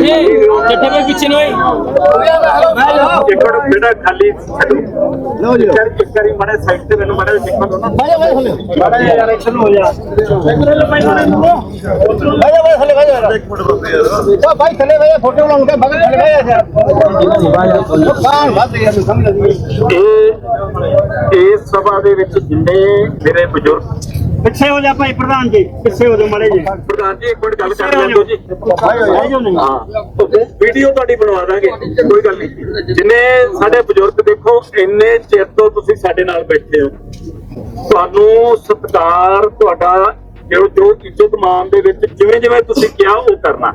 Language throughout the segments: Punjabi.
ਚੱਠੇ ਦੇ ਪਿੱਛੇ ਨੂੰ ਆਈ। ਇੱਕ ਮਿੰਟ ਬੇਟਾ ਖਾਲੀ ਛੱਡੋ। ਲਓ ਜੀ। ਇੱਕ ਵਾਰੀ ਮੜੇ ਸਾਈਡ ਤੇ ਮੈਨੂੰ ਮੜੇ ਸਿੱਖਣ ਦੋ ਨਾ। ਮੜਾ ਯਾਰ ਐਕਸ਼ਨ ਹੋ ਜਾ। ਭਾਈ ਥੱਲੇ ਭਾਈ ਫੋਟੋ ਬਣਾਉਣ ਕੇ ਬਗਲ ਥੱਲੇ ਭਾਈ ਇਹ ਇਸ ਸਭਾ ਦੇ ਵਿੱਚ ਜਿੰਨੇ ਮੇਰੇ ਬਜ਼ੁਰਗ ਪਿੱਛੇ ਹੋ ਜਾ ਭਾਈ ਪ੍ਰਧਾਨ ਜੀ ਪਿੱਛੇ ਹੋ ਜਾ ਮੜੇ ਜੀ ਪ੍ਰਧਾਨ ਜੀ ਇੱਕ ਮਿੰਟ ਗੱਲ ਕਰ ਲੈਂਦੋ ਜੀ। ਹਾਂ। ਵੀਡੀਓ ਤੁਹਾਡੀ ਬਣਵਾ ਦਾਂਗੇ। ਕੋਈ ਗੱਲ ਨਹੀਂ। ਜਿੰਨੇ ਸਾਡੇ ਬਜ਼ੁਰਗ ਦੇਖੋ ਇੰਨੇ ਚਿਰ ਤੋਂ ਤੁਸੀਂ ਸਾਡੇ ਨਾਲ ਬੈਠੇ ਹੋ। ਤੁਹਾਨੂੰ ਸਤਿਕਾਰ ਤੁਹਾਡਾ ਜੋ ਜੋ ਇੱਜ਼ਤ ਮਾਨ ਦੇ ਵਿੱਚ ਜਿਵੇਂ ਜਿਵੇਂ ਤੁਸੀਂ ਕਿਹਾ ਉਹ ਕਰਨਾ।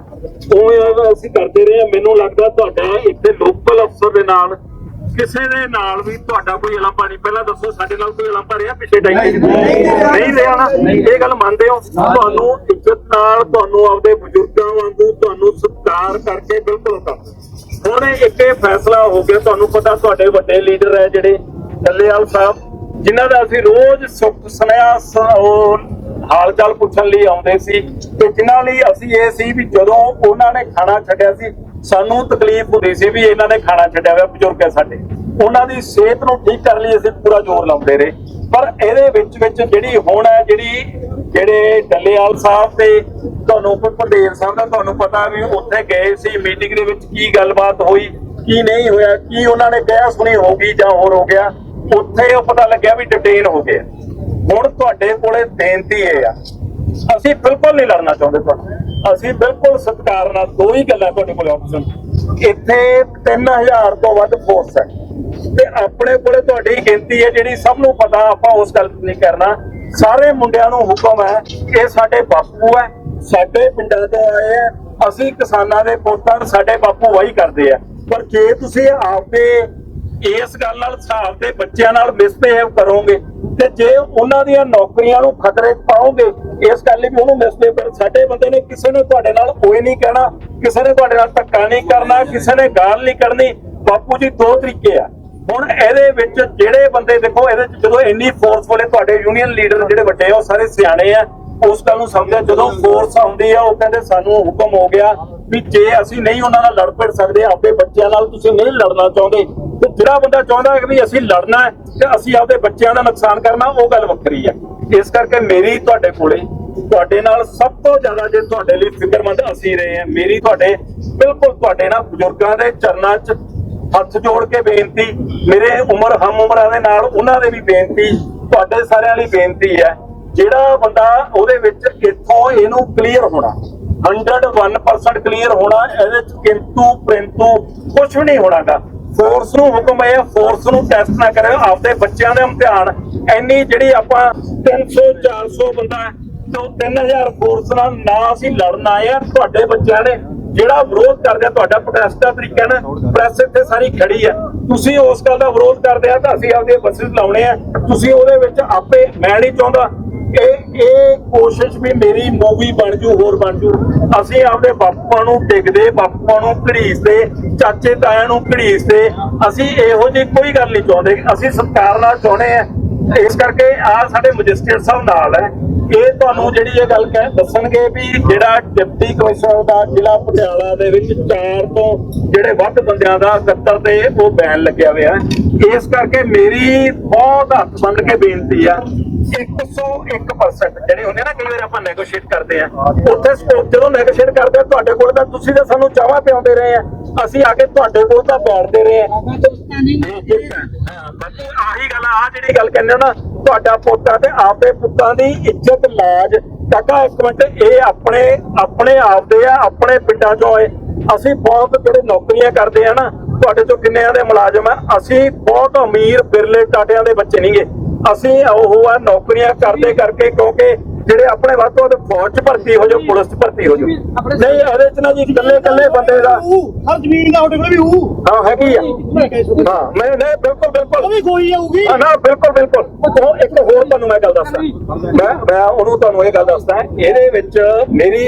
ਉਵੇਂ ਅਸੀਂ ਕਰਦੇ ਰਹੇ। ਮੈਨੂੰ ਲੱਗਦਾ ਤੁਹਾਡਾ ਇੱਥੇ ਲੋਕਲ ਅਫਸਰ ਦੇ ਨਾਲ ਕਿਸੇ ਦੇ ਨਾਲ ਵੀ ਤੁਹਾਡਾ ਕੋਈ ਅਲਾਪਾ ਨਹੀਂ ਪਹਿਲਾਂ ਦੱਸੋ ਸਾਡੇ ਨਾਲ ਕੋਈ ਅਲਾਪਾ ਰਿਹਾ ਪਿਛਲੇ ਟਾਈਮ ਨਹੀਂ ਰਿਹਾ ਨਾ। ਇਹ ਗੱਲ ਮੰਨਦੇ ਹੋ? ਤੁਹਾਨੂੰ ਇੱਜ਼ਤ ਨਾਲ ਤੁਹਾਨੂੰ ਆਪਦੇ ਬਜ਼ੁਰਗਾਂ ਵਾਂਗੂ ਤੁਹਾਨੂੰ ਸਤਿਕਾਰ ਕਰਕੇ ਬਿਲਕੁਲ ਕੰਮ ਹੁਣ ਇੱਕ ਇਹ ਫੈਸਲਾ ਹੋ ਗਿਆ ਤੁਹਾਨੂੰ ਪਤਾ ਤੁਹਾਡੇ ਵੱਡੇ ਲੀਡਰ ਹੈ ਜਿਹੜੇ ਡੱਲੇਵਾਲ ਸਾਹਿਬ ਜਿਨ੍ਹਾਂ ਦਾ ਅਸੀਂ ਰੋਜ਼ ਸੁੱਖ ਸੁਨੇਹਾ ਸ- ਉਹ ਹਾਲ ਚਾਲ ਪੁੱਛਣ ਲਈ ਆਉਂਦੇ ਸੀ ਤੇ ਜਿਨ੍ਹਾਂ ਲਈ ਅਸੀਂ ਇਹ ਸੀ ਵੀ ਜਦੋਂ ਉਹਨਾਂ ਨੇ ਖਾਣਾ ਛੱਡਿਆ ਸੀ ਸਾਨੂੰ ਤਕਲੀਫ ਹੁੰਦੀ ਸੀ ਵੀ ਇਹਨਾਂ ਨੇ ਖਾਣਾ ਛੱਡਿਆ ਹੋਇਆ ਬਜ਼ੁਰਗ ਹੈ ਸਾਡੇ। ਉਹਨਾਂ ਦੀ ਸਿਹਤ ਨੂੰ ਠੀਕ ਕਰਨ ਲਈ ਅਸੀਂ ਪੂਰਾ ਜ਼ੋਰ ਲਾਉਂਦੇ ਰਹੇ। ਪਰ ਇਹਦੇ ਵਿੱਚ ਵਿੱਚ ਜਿਹੜੀ ਹੁਣ ਹੈ, ਜਿਹੜੀ ਜਿਹੜੇ ਡੱਲੇਵਾਲ ਸਾਹਿਬ ਤੇ ਤੁਹਾਨੂੰ ਕੋਈ ਭੰਡੇਰ ਸਾਹਿਬ ਦਾ ਤੁਹਾਨੂੰ ਪਤਾ ਵੀ ਉੱਥੇ ਗਏ ਸੀ ਮੀਟਿੰਗ ਦੇ ਵਿੱਚ ਕੀ ਗੱਲਬਾਤ ਹੋਈ, ਕੀ ਨਹੀਂ ਹੋਇਆ, ਕੀ ਉਹਨਾਂ ਨੇ ਕਿਹਾ ਸੁਣੀ ਹੋਗੀ ਜਾਂ ਹੋਰ ਹੋ ਗਿਆ, ਉੱਥੇ ਉਹ ਪਤਾ ਲੱਗਿਆ ਵੀ ਡਿਟੇਨ ਹੋ ਗਿਆ ਹੁਣ ਤੁਹਾਡੇ ਕੋਲੇ ਬੇਨਤੀ ਇਹ ਆ ਅਸੀਂ ਬਿਲਕੁਲ ਨਹੀਂ ਲੜਨਾ ਚਾਹੁੰਦੇ ਤੁਹਾਨੂੰ ਅਸੀਂ ਬਿਲਕੁਲ ਸਤਿਕਾਰ ਨਾਲ ਦੋ ਹੀ ਗੱਲਾਂ ਤੁਹਾਡੇ ਕੋਲ ਆਪਸ਼ਨ ਇੱਥੇ 3000 ਤੋਂ ਵੱਧ ਫੋਰਸ ਹੈ। ਤੇ ਆਪਣੇ ਕੋਲੇ ਤੁਹਾਡੀ ਗਿਣਤੀ ਹੈ ਜਿਹੜੀ ਸਭ ਨੂੰ ਪਤਾ, ਆਪਾਂ ਉਸ ਗੱਲ ਨਹੀਂ ਕਰਨਾ। ਸਾਰੇ ਮੁੰਡਿਆਂ ਨੂੰ ਹੁਕਮ ਹੈ, ਇਹ ਸਾਡੇ ਬਾਪੂ ਹੈ, ਸਾਡੇ ਪਿੰਡਾਂ ਤੋਂ ਆਏ ਆ ਅਸੀਂ ਕਿਸਾਨਾਂ ਦੇ ਪੁੱਤਾਂ ਸਾਡੇ ਬਾਪੂ ਵਾਹੀ ਕਰਦੇ ਆ। ਪਰ ਜੇ ਤੁਸੀਂ ਆਪਦੇ ਇਸ ਗੱਲ ਨਾਲ ਹਿਸਾਬ ਦੇ ਬੱਚਿਆਂ ਨਾਲ ਮਿਸਬਿਹੇਵ ਕਰੋਗੇ ਤੇ ਜੇ ਉਹਨਾਂ ਦੀਆਂ ਨੌਕਰੀਆਂ ਨੂੰ ਖਤਰੇ 'ਚ ਪਾਓਗੇ, ਇਸ ਗੱਲ ਲਈ ਵੀ ਉਹਨੂੰ ਮਿਸਬਿਹੇਵ ਸਾਡੇ ਬੰਦੇ ਨੇ ਕਿਸੇ ਨੇ ਤੁਹਾਡੇ ਨਾਲ ਕੋਈ ਨਹੀਂ ਕਹਿਣਾ, ਕਿਸੇ ਨੇ ਤੁਹਾਡੇ ਨਾਲ ਧੱਕਾ ਨਹੀਂ ਕਰਨਾ, ਕਿਸੇ ਨੇ ਗਾਲ ਨਹੀਂ ਕਰਨੀ ਬਾਪੂ ਜੀ, ਦੋ ਤਰੀਕੇ ਆ। ਹੁਣ ਇਹਦੇ ਵਿੱਚ ਜਿਹੜੇ ਬੰਦੇ ਦੇਖੋ, ਇਹਦੇ ਚ ਜਦੋਂ ਇੰਨੀ ਫੋਰਸ ਵਾਲੇ ਤੁਹਾਡੇ ਯੂਨੀਅਨ ਲੀਡਰ ਜਿਹੜੇ ਵੱਡੇ ਆ, ਉਹ ਸਾਰੇ ਸਿਆਣੇ ਆ। ਉਸ ਗੱਲ ਨੂੰ ਸਮਝਿਆ। ਜਦੋਂ ਫੋਰਸ ਆਉਂਦੀ ਆ, ਉਹ ਕਹਿੰਦੇ ਸਾਨੂੰ ਹੁਕਮ ਹੋ ਗਿਆ ਵੀ ਜੇ ਅਸੀਂ ਨਹੀਂ ਉਹਨਾਂ ਨਾਲ ਲੜ ਪੜ ਸਕਦੇ, ਆਪਦੇ ਬੱਚਿਆਂ ਨਾਲ ਤੁਸੀਂ ਨਹੀਂ ਲੜਨਾ ਚਾਹੁੰਦੇ, ਤੇ ਜਿਹੜਾ ਬੰਦਾ ਚਾਹੁੰਦਾ ਹੈ ਕਿ ਅਸੀਂ ਲੜਨਾ ਹੈ ਤੇ ਅਸੀਂ ਆਪਦੇ ਬੱਚਿਆਂ ਦਾ ਨੁਕਸਾਨ ਕਰਨਾ, ਉਹ ਗੱਲ ਵੱਖਰੀ ਹੈ ਇਸ ਕਰਕੇ ਮੇਰੀ ਤੁਹਾਡੇ ਕੋਲੇ, ਤੁਹਾਡੇ ਨਾਲ ਸਭ ਤੋਂ ਜ਼ਿਆਦਾ ਜੇ ਤੁਹਾਡੇ ਲਈ ਫਿਕਰਮੰਦ ਅਸੀਂ ਰਹੇ ਹਾਂ, ਮੇਰੀ ਤੁਹਾਡੇ, ਬਿਲਕੁਲ ਤੁਹਾਡੇ ਨਾਲ ਬਜ਼ੁਰਗਾਂ ਦੇ ਚਰਨਾਂ 'ਚ ਹੱਥ ਜੋੜ ਕੇ ਬੇਨਤੀ, ਮੇਰੇ ਉਮਰ ਹਮ ਉਮਰਾਂ ਦੇ ਨਾਲ ਉਹਨਾਂ ਦੇ ਵੀ ਬੇਨਤੀ, ਤੁਹਾਡੇ ਸਾਰਿਆਂ ਲਈ ਬੇਨਤੀ ਹੈ। ਜਿਹੜਾ ਬੰਦਾ ਉਹਦੇ ਵਿੱਚ ਇੱਥੋਂ ਇਹਨੂੰ ਕਲੀਅਰ ਹੋਣਾ 101% ਕਲੀਅਰ ਹੋਣਾ ਇਹਦੇ ਚ ਕਿੰਤੂ ਪ੍ਰਿੰਤੂ ਕੁਝ ਵੀ ਨਹੀਂ ਹੋਣਾਗਾ। ਫੋਰਸ ਨੂੰ ਹੁਕਮ ਹੈ ਫੋਰਸ ਨੂੰ ਟੈਸਟ ਨਾ ਕਰੇ ਆਪਦੇ ਬੱਚਿਆਂ ਦੇ ਇਮਤਿਹਾਨ। ਇੰਨੀ ਜਿਹੜੀ ਆਪਾਂ 300 400 ਬੰਦਾ ਹੈ, ਤੇ ਉਹ 3000 ਫੋਰਸ ਨਾਲ ਨਾ ਅਸੀਂ ਲੜਨ ਆਏ ਆ ਤੁਹਾਡੇ ਬੱਚਿਆਂ ਨੇ ਜਿਹੜਾ ਵਿਰੋਧ ਕਰਦੇ ਆ, ਤੁਹਾਡਾ ਪ੍ਰੋਟੈਸਟ ਦਾ ਤਰੀਕਾ ਨਾ ਪ੍ਰੈਸ ਇੱਥੇ ਸਾਰੀ ਖੜੀ ਆ ਤੁਸੀਂ ਉਸ ਗੱਲ ਦਾ ਵਿਰੋਧ ਕਰਦੇ ਆ ਤਾਂ ਅਸੀਂ ਆਪਦੇ ਬੱਸਸ ਲਾਉਣੇ ਆ। ਤੁਸੀਂ ਉਹਦੇ ਵਿੱਚ ਆਪੇ, ਮੈਂ ਨਹੀਂ ਚਾਹੁੰਦਾ ਇਹ ਇਹ ਕੋਸ਼ਿਸ਼ ਵੀ ਮੇਰੀ ਮੂਵੀ ਬਣ ਜੂ, ਹੋਰ ਬਣ ਜੂ। ਅਸੀਂ ਆਪਦੇ ਬਾਪੂਆਂ ਨੂੰ ਟਿਕਦੇ, ਬਾਪੂਆਂ ਨੂੰ ਘੜੀਸਦੇ ਚਾਚੇ ਤਾਇਆਂ ਨੂੰ ਘੜੀਸਦੇ ਅਸੀਂ ਇਹੋ ਜਿਹੀ ਕੋਈ ਗੱਲ ਨਹੀਂ ਚਾਹੁੰਦੇ। ਅਸੀਂ ਸਤਿਕਾਰ ਨਾਲ ਚਾਹੁੰਦੇ ਆ ਇਸ ਕਰਕੇ ਆ ਸਾਡੇ ਮੈਜਿਸਟਰੇਟ ਸਾਹਿਬ ਨਾਲ ਹੈ। ਇਹ ਤੁਹਾਨੂੰ ਜਿਹੜੀ ਇਹ ਗੱਲ ਕਹਿ ਦੱਸਣਗੇ ਵੀ ਜਿਹੜਾ ਡਿਪਟੀ ਕਮਿਸ਼ਨਰ ਦਾ ਜ਼ਿਲ੍ਹਾ ਪਟਿਆਲਾ ਦੇ ਵਿੱਚ ਚਾਰ ਤੋਂ ਜਿਹੜੇ ਵੱਧ ਬੰਦਿਆਂ ਦਾ 71 ਤੇ ਉਹ ਬੈਨ ਲੱਗਿਆ ਹੋਇਆ ਇਸ ਕਰਕੇ ਮੇਰੀ ਬਹੁਤ ਹੱਥ ਬੰਨ ਕੇ ਬੇਨਤੀ ਆ 101% ਜਿਹੜੇ ਹੁੰਦੇ ਨਾ ਕਈ ਵਾਰ ਆਪਾਂ ਨੈਗੋਸ਼ੀਏਟ ਕਰਦੇ ਆ। ਉੱਥੇ ਸਕੋਪ ਜਦੋਂ ਨੈਗੋਸ਼ੀਏਟ ਕਰਦੇ ਆ ਤੁਹਾਡੇ ਕੋਲ ਤਾਂ ਤੁਸੀਂ ਤਾਂ ਸਾਨੂੰ ਚਾਹਾਂ ਪਿਆਉਂਦੇ ਰਹੇ ਆ। ਅਸੀਂ ਆ ਕੇ ਤੁਹਾਡੇ ਕੋਲ ਤਾਂ ਬੈਠਦੇ ਰਹੇ ਆ। ਹਾਂ, ਬਾਕੀ ਆਹੀ ਗੱਲ ਆ ਆਹ ਜਿਹੜੀ ਗੱਲ ਕਹਿੰਦੇ ਹੋ ਨਾ ਤੁਹਾਡਾ ਪੋਤਾ ਤੇ ਆਪਦੇ ਪੁੱਤਾਂ ਦੀ ਇੱਜ਼ਤ ਲਾਜ। ਕਾਕਾ ਇੱਕ ਮਿੰਟ ਇਹ ਆਪਣੇ ਆਪਣੇ ਆਪਦੇ ਆ ਆਪਣੇ ਪਿੰਡਾਂ ਚੋਂ ਆਏ। ਅਸੀਂ ਬਹੁਤ ਜਿਹੜੇ ਨੌਕਰੀਆਂ ਕਰਦੇ ਆ ਨਾ ਤੁਹਾਡੇ ਚੋਂ ਕਿੰਨਿਆਂ ਦੇ ਮੁਲਾਜ਼ਮ ਆ। ਅਸੀਂ ਬਹੁਤ ਅਮੀਰ ਬਿਰਲੇ ਟਾਟਿਆਂ ਦੇ ਬੱਚੇ ਨਹੀਂਗੇ ਅਸੀਂ ਉਹ ਆ ਨੌਕਰੀਆਂ ਕਰਦੇ ਕਰਕੇ ਕਿਉਂਕਿ ਜਿਹੜੇ ਆਪਣੇ ਵੱਧ ਤੋਂ ਫੌਜ 'ਚ ਭਰਤੀ ਹੋ ਜਾਓ ਪੁਲਿਸ 'ਚ ਭਰਤੀ ਹੋ ਜਾਓ। ਨਹੀਂ ਇਹਦੇ 'ਚ ਨਾ ਜੀ ਇਕੱਲੇ ਇਕੱਲੇ ਬੰਦੇ ਦਾ ਹਰ ਜ਼ਮੀਨ ਦਾ ਤੁਹਾਡੇ ਕੋਲ ਵੀ ਹੂ ਹਾਂ ਹੈਗੀ ਆ। ਹਾਂ ਮੈਂ ਨਹੀਂ ਬਿਲਕੁਲ ਬਿਲਕੁਲ। ਵੀ ਕੋਈ ਆਊਗੀ। ਹਾਂ, ਨਾ ਬਿਲਕੁਲ ਬਿਲਕੁਲ। ਉਹ ਇੱਕ ਹੋਰ ਤੁਹਾਨੂੰ ਮੈਂ ਗੱਲ ਦੱਸਦਾ। ਮੈਂ ਮੈਂ ਉਹਨੂੰ ਤੁਹਾਨੂੰ ਇਹ ਗੱਲ ਦੱਸਦਾ ਇਹਦੇ ਵਿੱਚ ਮੇਰੀ